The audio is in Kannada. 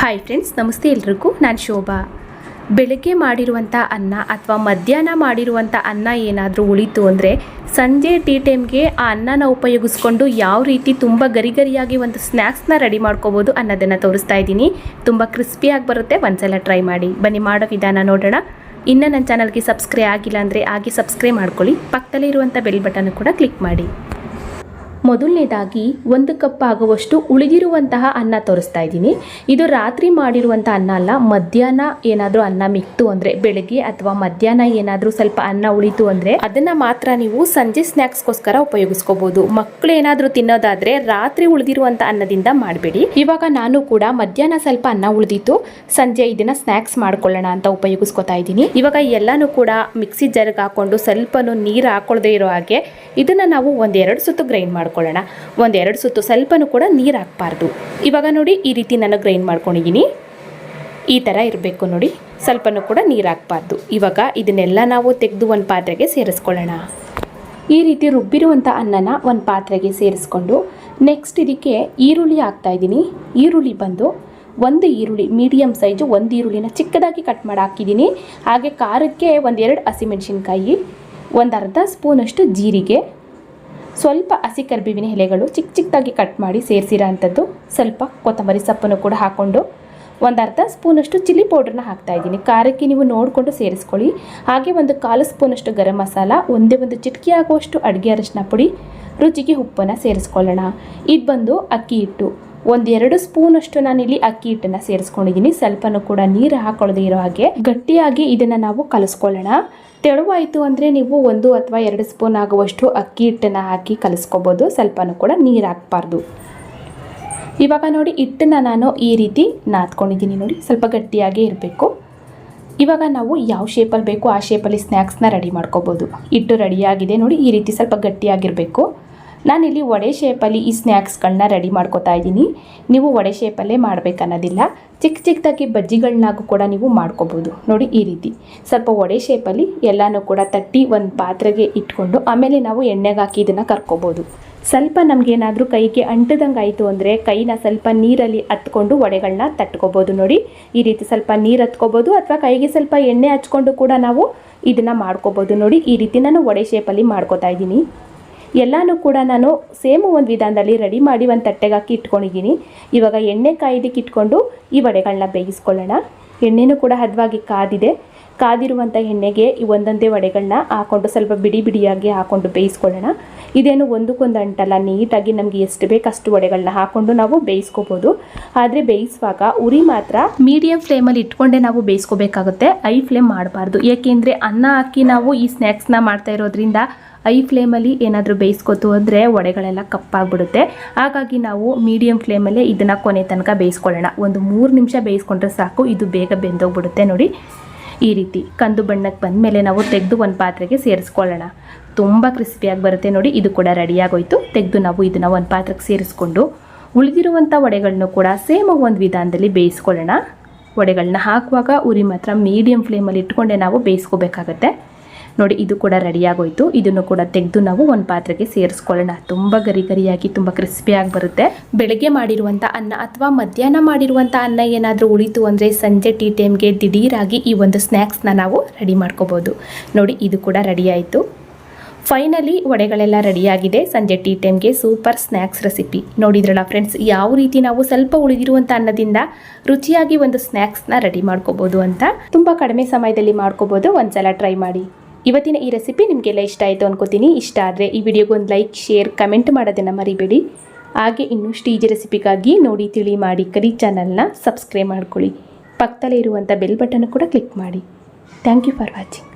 ಹಾಯ್ ಫ್ರೆಂಡ್ಸ್ ನಮಸ್ತೆ ಎಲ್ರಿಗೂ. ನಾನು ಶೋಭಾ. ಬೆಳಗ್ಗೆ ಮಾಡಿರುವಂಥ ಅನ್ನ ಅಥವಾ ಮಧ್ಯಾಹ್ನ ಮಾಡಿರುವಂಥ ಅನ್ನ ಏನಾದರೂ ಉಳಿತು ಅಂದರೆ ಸಂಜೆ ಟೀ ಟೈಮ್ಗೆ ಆ ಅನ್ನನ ಉಪಯೋಗಿಸ್ಕೊಂಡು ಯಾವ ರೀತಿ ತುಂಬ ಗರಿ ಗರಿಯಾಗಿ ಒಂದು ಸ್ನ್ಯಾಕ್ಸ್ನ ರೆಡಿ ಮಾಡ್ಕೋಬೋದು ಅನ್ನೋದನ್ನು ತೋರಿಸ್ತಾ ಇದ್ದೀನಿ. ತುಂಬ ಕ್ರಿಸ್ಪಿಯಾಗಿ ಬರುತ್ತೆ, ಒಂದ್ಸಲ ಟ್ರೈ ಮಾಡಿ. ಬನ್ನಿ, ಮಾಡೋ ವಿಧಾನ ನೋಡೋಣ. ಇನ್ನು ನನ್ನ ಚಾನಲ್ಗೆ ಸಬ್ಸ್ಕ್ರೈಬ್ ಆಗಿಲ್ಲ ಅಂದರೆ ಆಗಿ ಸಬ್ಸ್ಕ್ರೈಬ್ ಮಾಡ್ಕೊಳ್ಳಿ. ಪಕ್ಕದಲ್ಲಿ ಇರುವಂಥ ಬೆಲ್ ಬಟನ್ ಕೂಡ ಕ್ಲಿಕ್ ಮಾಡಿ. ಮೊದಲನೇದಾಗಿ ಒಂದು ಕಪ್ ಆಗುವಷ್ಟು ಉಳಿದಿರುವಂತಹ ಅನ್ನ ತೋರಿಸ್ತಾ ಇದ್ದೀನಿ. ಇದು ರಾತ್ರಿ ಮಾಡಿರುವಂಥ ಅನ್ನ ಅಲ್ಲ, ಮಧ್ಯಾಹ್ನ ಏನಾದರೂ ಅನ್ನ ಮಿಕ್ತು ಅಂದರೆ, ಬೆಳಗ್ಗೆ ಅಥವಾ ಮಧ್ಯಾಹ್ನ ಏನಾದರೂ ಸ್ವಲ್ಪ ಅನ್ನ ಉಳಿತು ಅಂದರೆ ಅದನ್ನು ಮಾತ್ರ ನೀವು ಸಂಜೆ ಸ್ನ್ಯಾಕ್ಸ್ಗೋಸ್ಕರ ಉಪಯೋಗಿಸ್ಕೋಬೋದು. ಮಕ್ಕಳು ಏನಾದರೂ ತಿನ್ನೋದಾದರೆ ರಾತ್ರಿ ಉಳಿದಿರುವಂಥ ಅನ್ನದಿಂದ ಮಾಡಬೇಡಿ. ಇವಾಗ ನಾನು ಕೂಡ ಮಧ್ಯಾಹ್ನ ಸ್ವಲ್ಪ ಅನ್ನ ಉಳಿದಿತ್ತು, ಸಂಜೆ ಇದನ್ನು ಸ್ನ್ಯಾಕ್ಸ್ ಮಾಡ್ಕೊಳ್ಳೋಣ ಅಂತ ಉಪಯೋಗಿಸ್ಕೊತಾ ಇದ್ದೀನಿ. ಇವಾಗ ಎಲ್ಲಾನು ಕೂಡ ಮಿಕ್ಸಿ ಜರ್ಗೆ ಹಾಕೊಂಡು ಸ್ವಲ್ಪನೂ ನೀರು ಹಾಕೊಳ್ಳದೆ ಇರೋ ಹಾಗೆ ಇದನ್ನು ನಾವು ಒಂದೆರಡು ಸುತ್ತು ಗ್ರೈಂಡ್ ಮಾಡ್ಕೊಳ್ಳೋಣ. ಒಂದೆರಡು ಸುತ್ತು ಸ್ವಲ್ಪನೂ ಕೂಡ ನೀರು ಹಾಕ್ಬಾರ್ದು. ಇವಾಗ ನೋಡಿ ಈ ರೀತಿ ನಾನು ಗ್ರೈಂಡ್ ಮಾಡ್ಕೊಂಡಿದ್ದೀನಿ ಈ ಥರ ಇರಬೇಕು ನೋಡಿ. ಸ್ವಲ್ಪನೂ ಕೂಡ ನೀರು ಹಾಕ್ಬಾರ್ದು. ಇವಾಗ ಇದನ್ನೆಲ್ಲ ನಾವು ತೆಗೆದು ಒಂದು ಪಾತ್ರೆಗೆ ಸೇರಿಸ್ಕೊಳ್ಳೋಣ. ಈ ರೀತಿ ರುಬ್ಬಿರುವಂಥ ಅನ್ನನ ಒಂದು ಪಾತ್ರೆಗೆ ಸೇರಿಸ್ಕೊಂಡು ನೆಕ್ಸ್ಟ್ ಇದಕ್ಕೆ ಈರುಳ್ಳಿ ಹಾಕ್ತಾಯಿದ್ದೀನಿ ಈರುಳ್ಳಿ ಬಂದು ಒಂದು ಈರುಳ್ಳಿ ಮೀಡಿಯಮ್ ಸೈಜು ಒಂದು ಈರುಳ್ಳಿನ ಚಿಕ್ಕದಾಗಿ ಕಟ್ ಮಾಡಿ ಹಾಕಿದ್ದೀನಿ. ಹಾಗೆ ಖಾರಕ್ಕೆ ಒಂದೆರಡು ಹಸಿಮೆಣಸಿನ್ಕಾಯಿ ಒಂದು ಅರ್ಧ ಸ್ಪೂನಷ್ಟು ಜೀರಿಗೆ ಸ್ವಲ್ಪ ಹಸಿ ಕರಿಬೇವಿನ ಎಲೆಗಳು ಚಿಕ್ಕ ಚಿಕ್ಕದಾಗಿ ಕಟ್ ಮಾಡಿ ಸೇರಿಸಿರೋ ಅಂಥದ್ದು ಸ್ವಲ್ಪ ಕೊತ್ತಂಬರಿ ಸೊಪ್ಪನ್ನು ಕೂಡ ಹಾಕ್ಕೊಂಡು ಒಂದು ಅರ್ಧ ಸ್ಪೂನಷ್ಟು ಚಿಲ್ಲಿ ಪೌಡ್ರನ್ನ ಹಾಕ್ತಾ ಇದ್ದೀನಿ. ಖಾರಕ್ಕೆ ನೀವು ನೋಡಿಕೊಂಡು ಸೇರಿಸ್ಕೊಳ್ಳಿ. ಹಾಗೆ ಒಂದು ಕಾಲು ಸ್ಪೂನಷ್ಟು ಗರಂ ಮಸಾಲ, ಒಂದೇ ಒಂದು ಚಿಟಕಿ ಆಗುವಷ್ಟು ಅಡುಗೆ ಅರಿಶಿನ ಪುಡಿ, ರುಚಿಗೆ ಉಪ್ಪನ್ನು ಸೇರಿಸ್ಕೊಳ್ಳೋಣ. ಇದು ಬಂದು ಅಕ್ಕಿ ಹಿಟ್ಟು. ಒಂದೆರಡು ಸ್ಪೂನಷ್ಟು ನಾನಿಲ್ಲಿ ಅಕ್ಕಿ ಹಿಟ್ಟನ್ನು ಸೇರಿಸ್ಕೊಂಡಿದ್ದೀನಿ. ಸ್ವಲ್ಪನೂ ಕೂಡ ನೀರು ಹಾಕೊಳ್ಳದೆ ಇರೋ ಹಾಗೆ. ಗಟ್ಟಿಯಾಗಿ ಇದನ್ನು ನಾವು ಕಲಿಸ್ಕೊಳ್ಳೋಣ. ತೆಳುವಾಯಿತು ಅಂದರೆ ನೀವು ಒಂದು ಅಥವಾ ಎರಡು ಸ್ಪೂನ್ ಆಗುವಷ್ಟು ಅಕ್ಕಿ ಹಿಟ್ಟನ್ನು ಹಾಕಿ ಕಲಿಸ್ಕೋಬೋದು. ಸ್ವಲ್ಪನೂ ಕೂಡ ನೀರು ಹಾಕಬಾರ್ದು. ಇವಾಗ ನೋಡಿ, ಹಿಟ್ಟನ್ನು ನಾನು ಈ ರೀತಿ ನಾದ್ಕೊಂಡಿದ್ದೀನಿ ನೋಡಿ. ಸ್ವಲ್ಪ ಗಟ್ಟಿಯಾಗೇ ಇರಬೇಕು. ಇವಾಗ ನಾವು ಯಾವ ಶೇಪಲ್ಲಿ ಬೇಕು ಆ ಶೇಪಲ್ಲಿ ಸ್ನ್ಯಾಕ್ಸ್ನ ರೆಡಿ ಮಾಡ್ಕೋಬೋದು. ಹಿಟ್ಟು ರೆಡಿಯಾಗಿದೆ ನೋಡಿ. ಈ ರೀತಿ ಸ್ವಲ್ಪ ಗಟ್ಟಿಯಾಗಿರಬೇಕು. ನಾನಿಲ್ಲಿ ವಡೆ ಶೇಪಲ್ಲಿ ಈ ಸ್ನ್ಯಾಕ್ಸ್ಗಳನ್ನ ರೆಡಿ ಮಾಡ್ಕೋತಾ ಇದ್ದೀನಿ. ನೀವು ವಡೆ ಶೇಪಲ್ಲೇ ಮಾಡಬೇಕನ್ನೋದಿಲ್ಲ. ಚಿಕ್ಕ ಚಿಕ್ಕದಾಗಿ ಬಜ್ಜಿಗಳನ್ನಾಗೂ ಕೂಡ ನೀವು ಮಾಡ್ಕೋಬೋದು. ನೋಡಿ ಈ ರೀತಿ. ಸ್ವಲ್ಪ ವಡೆ ಶೇಪಲ್ಲಿ ಎಲ್ಲನೂ ಕೂಡ ತಟ್ಟಿ ಒಂದು ಪಾತ್ರೆಗೆ ಇಟ್ಕೊಂಡು ಆಮೇಲೆ ನಾವು ಎಣ್ಣೆಗೆ ಹಾಕಿ ಇದನ್ನು ಕರ್ಕೋಬೋದು. ಸ್ವಲ್ಪ ನಮಗೇನಾದರೂ ಕೈಗೆ ಅಂಟದಂಗೆ ಆಯಿತು ಅಂದರೆ ಕೈನ ಸ್ವಲ್ಪ ನೀರಲ್ಲಿ ಹತ್ಕೊಂಡು ವಡೆಗಳನ್ನ ತಟ್ಕೋಬೋದು ನೋಡಿ. ಈ ರೀತಿ ಸ್ವಲ್ಪ ನೀರು ಹತ್ಕೋಬೋದು ಅಥವಾ ಕೈಗೆ ಸ್ವಲ್ಪ ಎಣ್ಣೆ ಹಚ್ಕೊಂಡು ಕೂಡ ನಾವು ಇದನ್ನು ಮಾಡ್ಕೋಬೋದು ನೋಡಿ. ಈ ರೀತಿ ನಾನು ವಡೆ ಶೇಪಲ್ಲಿ ಮಾಡ್ಕೋತಾ ಇದ್ದೀನಿ. ಎಲ್ಲನೂ ಕೂಡ ನಾನು ಸೇಮ್ ಒಂದು ವಿಧಾನದಲ್ಲಿ ರೆಡಿ ಮಾಡಿ ಒಂದು ತಟ್ಟೆಗೆ ಹಾಕಿ ಇಟ್ಕೊಂಡಿದ್ದೀನಿ. ಇವಾಗ ಎಣ್ಣೆ ಕಾಯ್ದಕ್ಕೆ ಇಟ್ಕೊಂಡು ಈ ವಡೆಗಳನ್ನ ಬೇಯಿಸ್ಕೊಳ್ಳೋಣ. ಎಣ್ಣೆನೂ ಕೂಡ ಹದವಾಗಿ ಕಾದಿದೆ. ಕಾದಿರುವಂಥ ಎಣ್ಣೆಗೆ ಈ ಒಂದೊಂದೇ ವಡೆಗಳನ್ನ ಹಾಕೊಂಡು ಸ್ವಲ್ಪ ಬಿಡಿ ಬಿಡಿಯಾಗಿ ಹಾಕೊಂಡು ಬೇಯಿಸ್ಕೊಳ್ಳೋಣ. ಇದೇನು ಒಂದಕ್ಕೊಂದು ಅಂಟಲ್ಲ, ನೀಟಾಗಿ ನಮಗೆ ಎಷ್ಟು ಬೇಕು ಅಷ್ಟು ವಡೆಗಳನ್ನ ಹಾಕ್ಕೊಂಡು ನಾವು ಬೇಯಿಸ್ಕೋಬೋದು. ಆದರೆ ಬೇಯಿಸುವಾಗ ಉರಿ ಮಾತ್ರ ಮೀಡಿಯಂ ಫ್ಲೇಮಲ್ಲಿ ಇಟ್ಕೊಂಡೇ ನಾವು ಬೇಯಿಸ್ಕೋಬೇಕಾಗುತ್ತೆ. ಐ ಫ್ಲೇಮ್ ಮಾಡಬಾರ್ದು. ಏಕೆಂದರೆ ಅನ್ನ ಹಾಕಿ ನಾವು ಈ ಸ್ನ್ಯಾಕ್ಸ್ನ ಮಾಡ್ತಾ ಇರೋದ್ರಿಂದ ಐ ಫ್ಲೇಮಲ್ಲಿ ಏನಾದರೂ ಬೇಯಿಸ್ಕೊತು ಅಂದರೆ ವಡೆಗಳೆಲ್ಲ ಕಪ್ಪಾಗ್ಬಿಡುತ್ತೆ. ಹಾಗಾಗಿ ನಾವು ಮೀಡಿಯಂ ಫ್ಲೇಮಲ್ಲೇ ಇದನ್ನು ಕೊನೆ ತನಕ ಬೇಯಿಸ್ಕೊಳ್ಳೋಣ. ಒಂದು ಮೂರು ನಿಮಿಷ ಬೇಯಿಸ್ಕೊಂಡ್ರೆ ಸಾಕು, ಇದು ಬೇಗ ಬೆಂದೋಗ್ಬಿಡುತ್ತೆ ನೋಡಿ. ಈ ರೀತಿ ಕಂದು ಬಣ್ಣಕ್ಕೆ ಬಂದಮೇಲೆ ನಾವು ತೆಗೆದು ಒಂದು ಪಾತ್ರೆಗೆ ಸೇರಿಸ್ಕೊಳ್ಳೋಣ. ತುಂಬ ಕ್ರಿಸ್ಪಿಯಾಗಿ ಬರುತ್ತೆ ನೋಡಿ, ಇದು ಕೂಡ ರೆಡಿಯಾಗೋಯಿತು ತೆಗೆದು ನಾವು ಇದನ್ನು ಒಂದು ಪಾತ್ರೆಗೆ ಸೇರಿಸ್ಕೊಂಡು ಉಳಿದಿರುವಂಥ ವಡೆಗಳನ್ನು ಕೂಡ ಸೇಮ್ ಒಂದು ವಿಧಾನದಲ್ಲಿ ಬೇಯಿಸ್ಕೊಳ್ಳೋಣ. ವಡೆಗಳನ್ನ ಹಾಕುವಾಗ ಉರಿ ಮಾತ್ರ ಮೀಡಿಯಂ ಫ್ಲೇಮಲ್ಲಿ ಇಟ್ಕೊಂಡೆ ನಾವು ಬೇಯಿಸ್ಕೋಬೇಕಾಗತ್ತೆ. ನೋಡಿ, ಇದು ಕೂಡ ರೆಡಿಯಾಗೋಯ್ತು ಇದನ್ನು ಕೂಡ ತೆಗೆದು ನಾವು ಒಂದು ಪಾತ್ರೆಗೆ ಸೇರಿಸ್ಕೊಳ್ಳೋಣ. ತುಂಬ ಗರಿ ಗರಿಯಾಗಿ ತುಂಬ ಕ್ರಿಸ್ಪಿಯಾಗಿ ಬರುತ್ತೆ. ಬೆಳಗ್ಗೆ ಮಾಡಿರುವಂಥ ಅನ್ನ ಅಥವಾ ಮಧ್ಯಾಹ್ನ ಮಾಡಿರುವಂಥ ಅನ್ನ ಏನಾದರೂ ಉಳಿತು ಅಂದರೆ ಸಂಜೆ ಟೀ ಟೈಮ್ಗೆ ದಿಢೀರಾಗಿ ಈ ಒಂದು ಸ್ನ್ಯಾಕ್ಸ್ನ ನಾವು ರೆಡಿ ಮಾಡ್ಕೋಬೋದು. ನೋಡಿ, ಇದು ಕೂಡ ರೆಡಿ ಆಯಿತು. ಫೈನಲಿ ವಡೆಗಳೆಲ್ಲ ರೆಡಿಯಾಗಿದೆ ಸಂಜೆ ಟೀ ಟೈಮ್ಗೆ ಸೂಪರ್ ಸ್ನ್ಯಾಕ್ಸ್ ರೆಸಿಪಿ ನೋಡಿದ್ರಲ್ಲ ಫ್ರೆಂಡ್ಸ್ ಯಾವ ರೀತಿ ನಾವು ಸ್ವಲ್ಪ ಉಳಿದಿರುವಂಥ ಅನ್ನದಿಂದ ರುಚಿಯಾಗಿ ಒಂದು ಸ್ನ್ಯಾಕ್ಸ್ನ ರೆಡಿ ಮಾಡ್ಕೋಬೋದು ಅಂತ. ತುಂಬ ಕಡಿಮೆ ಸಮಯದಲ್ಲಿ ಮಾಡ್ಕೋಬೋದು. ಒಂದ್ಸಲ ಟ್ರೈ ಮಾಡಿ. ಇವತ್ತಿನ ಈ ರೆಸಿಪಿ ನಿಮಗೆಲ್ಲ ಇಷ್ಟ ಆಯಿತು ಅನ್ಕೋತೀನಿ. ಇಷ್ಟ ಆದರೆ ಈ ವಿಡಿಯೋಗೆ ಒಂದು ಲೈಕ್ ಶೇರ್ ಕಮೆಂಟ್ ಮಾಡೋದನ್ನು ಮರಿಬೇಡಿ. ಹಾಗೆ ಇನ್ನಷ್ಟು ಈಜಿ ರೆಸಿಪಿಗಾಗಿ ನೋಡಿ, ತಿಳಿ ಮಾಡಿ ಕರಿ ಚಾನಲ್ನ ಸಬ್ಸ್ಕ್ರೈಬ್ ಮಾಡ್ಕೊಳ್ಳಿ. ಪಕ್ಕದಲ್ಲೇ ಇರುವಂಥ ಬೆಲ್ ಬಟನ್ ಕೂಡ ಕ್ಲಿಕ್ ಮಾಡಿ. Thank you for watching